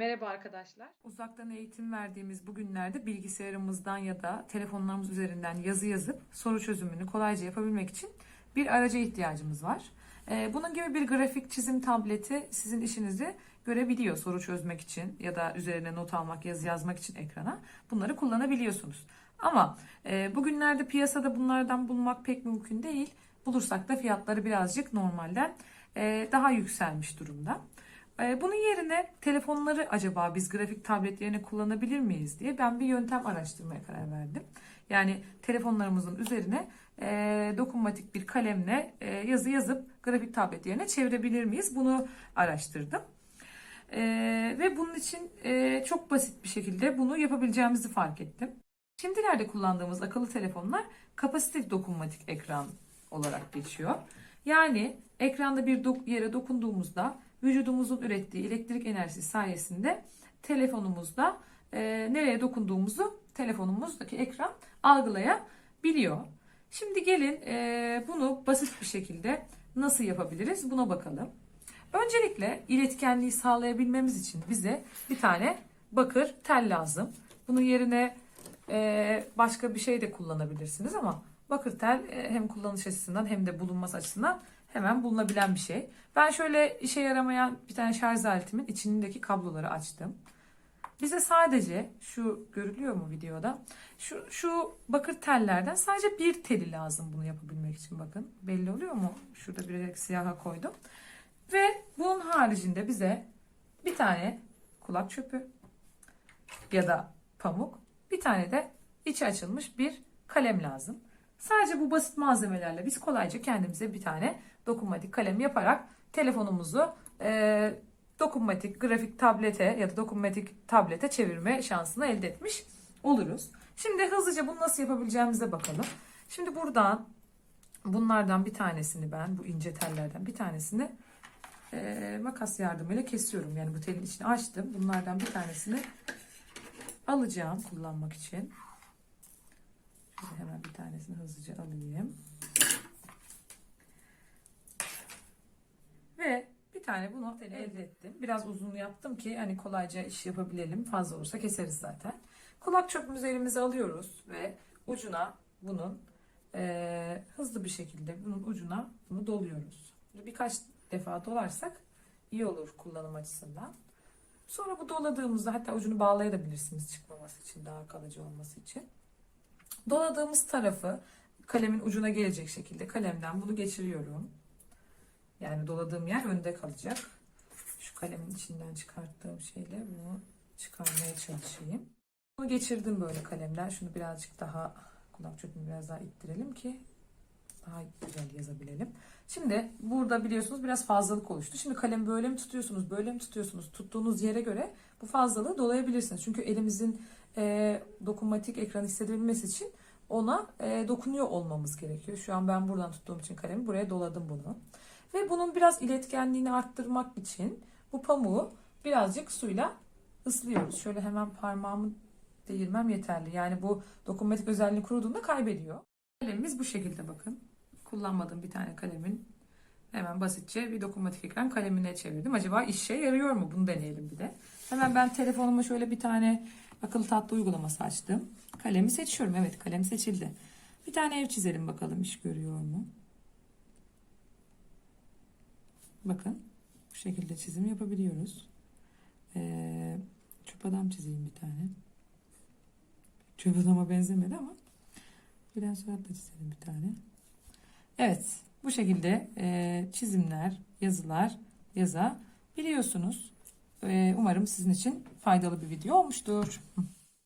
Merhaba arkadaşlar. Uzaktan eğitim verdiğimiz bu günlerde bilgisayarımızdan ya da telefonlarımız üzerinden yazı yazıp soru çözümünü kolayca yapabilmek için bir araca ihtiyacımız var. Ee, Bunun gibi bir grafik çizim tableti sizin işinizi görebiliyor soru çözmek için ya da üzerine not almak, yazı yazmak için ekrana. Bunları kullanabiliyorsunuz. Ama e, bugünlerde piyasada bunlardan bulmak pek mümkün değil. Bulursak da fiyatları birazcık normalden e, daha yükselmiş durumda. Ee, Bunun yerine telefonları acaba biz grafik tablet yerine kullanabilir miyiz diye ben bir yöntem araştırmaya karar verdim. Yani telefonlarımızın üzerine e, dokunmatik bir kalemle e, yazı yazıp grafik tablet yerine çevirebilir miyiz? Bunu araştırdım. E, ve bunun için e, çok basit bir şekilde bunu yapabileceğimizi fark ettim. Şimdilerde kullandığımız akıllı telefonlar kapasitif dokunmatik ekran olarak geçiyor. Yani ekranda bir dok- yere dokunduğumuzda vücudumuzun ürettiği elektrik enerjisi sayesinde telefonumuzda e, nereye dokunduğumuzu telefonumuzdaki ekran algılayabiliyor. Şimdi gelin e, bunu basit bir şekilde nasıl yapabiliriz buna bakalım. Öncelikle iletkenliği sağlayabilmemiz için bize bir tane bakır tel lazım. Bunun yerine e, başka bir şey de kullanabilirsiniz ama bakır tel e, hem kullanış açısından hem de bulunması açısından hemen bulunabilen bir şey. Ben şöyle işe yaramayan bir tane şarj aletimin içindeki kabloları açtım. Bize sadece şu görülüyor mu videoda? Şu, şu bakır tellerden sadece bir teli lazım bunu yapabilmek için bakın. Belli oluyor mu? Şurada bir siyaha koydum. Ve bunun haricinde bize bir tane kulak çöpü ya da pamuk, bir tane de içi açılmış bir kalem lazım. Sadece bu basit malzemelerle biz kolayca kendimize bir tane dokunmatik kalem yaparak telefonumuzu e, dokunmatik grafik tablete ya da dokunmatik tablete çevirme şansını elde etmiş oluruz. Şimdi hızlıca bunu nasıl yapabileceğimize bakalım. Şimdi buradan bunlardan bir tanesini ben bu ince tellerden bir tanesini e, makas yardımıyla kesiyorum. Yani bu telin içini açtım. Bunlardan bir tanesini alacağım kullanmak için. Hemen bir tanesini hızlıca alayım. Ve bir tane bunu elde ettim. Biraz uzun yaptım ki hani kolayca iş yapabilelim. Fazla olursa keseriz zaten. Kulak çöpümüzü elimize alıyoruz ve ucuna bunun eee, hızlı bir şekilde bunun ucuna bunu doluyoruz. Birkaç defa dolarsak iyi olur kullanım açısından. Sonra bu doladığımızda hatta ucunu bağlayabilirsiniz çıkmaması için daha kalıcı olması için. Doladığımız tarafı kalemin ucuna gelecek şekilde kalemden bunu geçiriyorum. Yani doladığım yer önde kalacak. Şu kalemin içinden çıkarttığım şeyle bunu çıkarmaya çalışayım. Bunu geçirdim böyle kalemden. Şunu birazcık daha kulak çöpünü biraz daha ittirelim ki daha güzel yazabilelim. Şimdi burada biliyorsunuz biraz fazlalık oluştu. Şimdi kalemi böyle mi tutuyorsunuz, böyle mi tutuyorsunuz? Tuttuğunuz yere göre bu fazlalığı dolayabilirsiniz. Çünkü elimizin e, dokunmatik ekran hissedebilmesi için ona e, dokunuyor olmamız gerekiyor. Şu an ben buradan tuttuğum için kalemi buraya doladım bunu. Ve bunun biraz iletkenliğini arttırmak için bu pamuğu birazcık suyla ıslıyoruz. Şöyle hemen parmağımı değirmem yeterli. Yani bu dokunmatik özelliği kuruduğunda kaybediyor. Kalemimiz bu şekilde bakın. Kullanmadığım bir tane kalemin hemen basitçe bir dokunmatik ekran kalemine çevirdim. Acaba işe yarıyor mu? Bunu deneyelim bir de. Hemen ben telefonuma şöyle bir tane akıllı tatlı uygulaması açtım. Kalemi seçiyorum. Evet kalem seçildi. Bir tane ev çizelim bakalım iş görüyor mu? Bakın bu şekilde çizim yapabiliyoruz. Ee, çöp adam çizeyim bir tane. Çöp adama benzemedi ama Bülent Suat da çizelim bir tane. Evet bu şekilde e, çizimler, yazılar yazabiliyorsunuz. E, umarım sizin için faydalı bir video olmuştur.